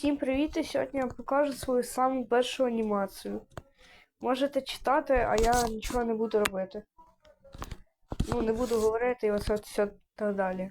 Всім привіт! І сьогодні я покажу свою саму першу анімацію. Можете читати, а я нічого не буду робити. Ну, не буду говорити і оце все так далі.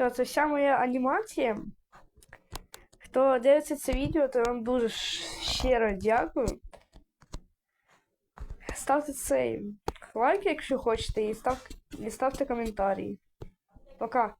Все, це вся моя анімація. Хто дивиться це відео, то вам дуже щиро дякую. Ставте цей лайк, якщо хочете, і, став... і ставте коментарі. Пока.